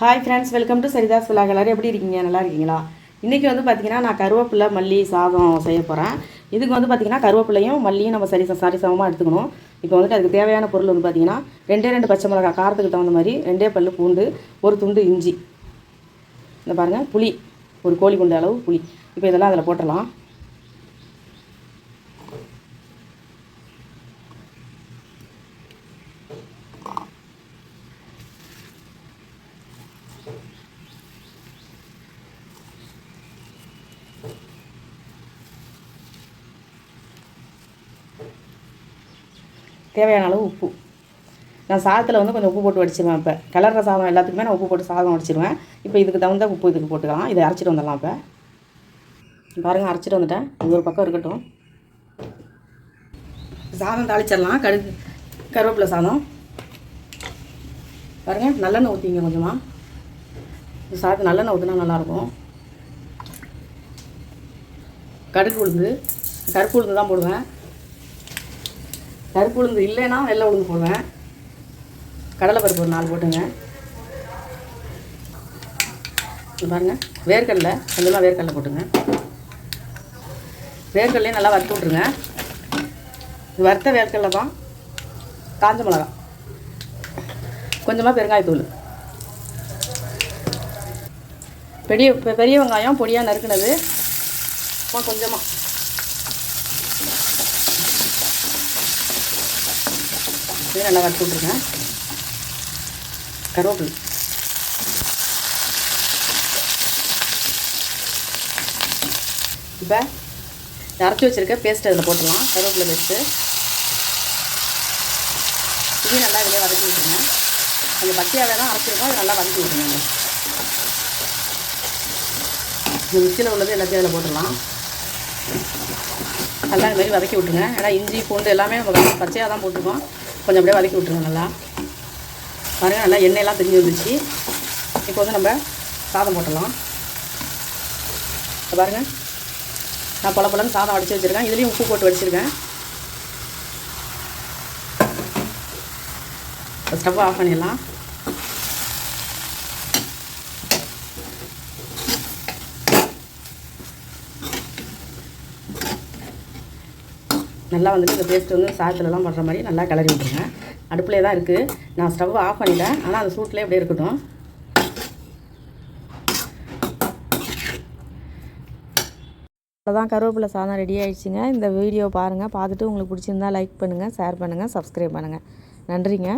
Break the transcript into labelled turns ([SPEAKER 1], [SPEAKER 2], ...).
[SPEAKER 1] Hi friends welcome to Saritha's vlog எப்படி இருக்கீங்க? நல்லா இருக்கீங்களா? இன்றைக்கி வந்து பார்த்திங்கன்னா நான் கருவேப்பிலை மல்லி சாதம் செய்ய போகிறேன் இதுக்கு வந்து பார்த்திங்கன்னா கருவேப்பிலையும் மல்லியும் நம்ம சரி சரி சமமாக எடுத்துக்கணும். இப்போ வந்துட்டு அதுக்கு தேவையான பொருள் வந்து பார்த்திங்கன்னா ரெண்டே ரெண்டு பச்சை மிளகாய் காரத்துக்கு தகுந்த மாதிரி ரெண்டே பல் பூண்டு ஒரு துண்டு இஞ்சி. இந்த பாருங்கள் புளி. ஒரு கோழி குண்டு அளவு புளி. இப்போ இதெல்லாம் அதில் போட்டுடலாம். தேவையான அளவு உப்பு. நான் சாதத்தில் வந்து கொஞ்சம் உப்பு போட்டு வடிச்சிருவேன் இப்போ. கிளற சாதம் எல்லாத்துக்குமே நான் உப்பு போட்டு சாதம் வடிச்சிருவேன். இப்போ இதுக்கு தகுந்த உப்பு இதுக்கு போட்டுக்கலாம். இதை அரைச்சிட்டு வந்துடலாம் இப்போ. பாருங்கள் அரைச்சிட்டு வந்துட்டேன். இது ஒரு பக்கம் இருக்கட்டும். சாதம் தாளிச்சிடலாம். கடுகு கருவேப்பிலை சாதம். பாருங்கள் நல்லெண்ணெய் ஊற்றிங்க கொஞ்சமாக இந்த சாதம் நல்லெண்ணெய் ஊற்றினா நல்லாயிருக்கும். கடுகு உளுந்து கருப்பு உளுந்து தான் போடுவேன். கருப்பு உளுந்து இல்லைன்னா வெள்ளை உளுந்து போடுவேன். கடலைப்பருப்பு ஒரு நாலு போட்டுங்க. பாருங்கள் வேர்க்கடலை கொஞ்சமாக வேர்க்கடலை போட்டுங்க. வேர்க்கடலையும் நல்லா வறுத்து விட்ருங்க இது வறுத்த வேர்க்கடலை தான். காஞ்ச மிளகா. கொஞ்சமாக பெருங்காயத்தூள். பெரிய பெ- பெரிய வெங்காயம் பொடியாக நறுக்குனது. கொஞ்சமாக இது நல்லா வறுத்து விட்ருங்க கருவேப்பிலை. இப்போ அரைச்சி வச்சுருக்க பேஸ்ட் அதில் போட்டுடலாம். கருவேப்பிலை பேஸ்ட்டு இதையும் நல்லா இதிலே வதக்கி விட்டுருங்க. கொஞ்சம் பச்சையாகவே தான் அரைச்சிருக்கோம் அது நல்லா வதக்கி விட்டுருங்க. இந்த மிக்சியில் உள்ளது எல்லாத்தையும் அதில் போட்டுடலாம். நல்லா இது மாதிரி வதக்கி விட்டுருங்க. ஏன்னா இஞ்சி பூண்டு எல்லாமே நம்ம பச்சையாக தான் போட்டிருக்கோம். கொஞ்சம் அப்படியே வதக்கி விட்டுருங்க நல்லா. பாருங்கள் நல்லா எண்ணெயெல்லாம் தெரிஞ்சு வந்துச்சு இப்போ வந்து நம்ம சாதம் போட்டலாம் இப்போ பாருங்கள் நான் பல பழம் சாதம் அடித்து வச்சுருக்கேன். இதுலேயும் உப்பு போட்டு வடிச்சிருக்கேன். ஸ்டவ் ஆஃப் பண்ணிடலாம். நல்லா வந்துட்டு இந்த பேஸ்ட் வந்து சாதத்துலலாம் பண்ணுற மாதிரி நல்லா கிளறி விட்டுருங்க. அடுப்புலேயே தான் இருக்குது நான் ஸ்டவ் ஆஃப் பண்ணிட்டேன். ஆனால் அந்த சூட்லேயே அப்படியே இருக்கட்டும். அவ்வளோதான் கருவேப்பிலை சாதம் ரெடி ஆகிடுச்சிங்க இந்த வீடியோ பாருங்கள் பார்த்துட்டு உங்களுக்கு பிடிச்சிருந்தா லைக் பண்ணுங்கள் ஷேர் பண்ணுங்கள் சப்ஸ்கிரைப் பண்ணுங்கள் நன்றிங்க.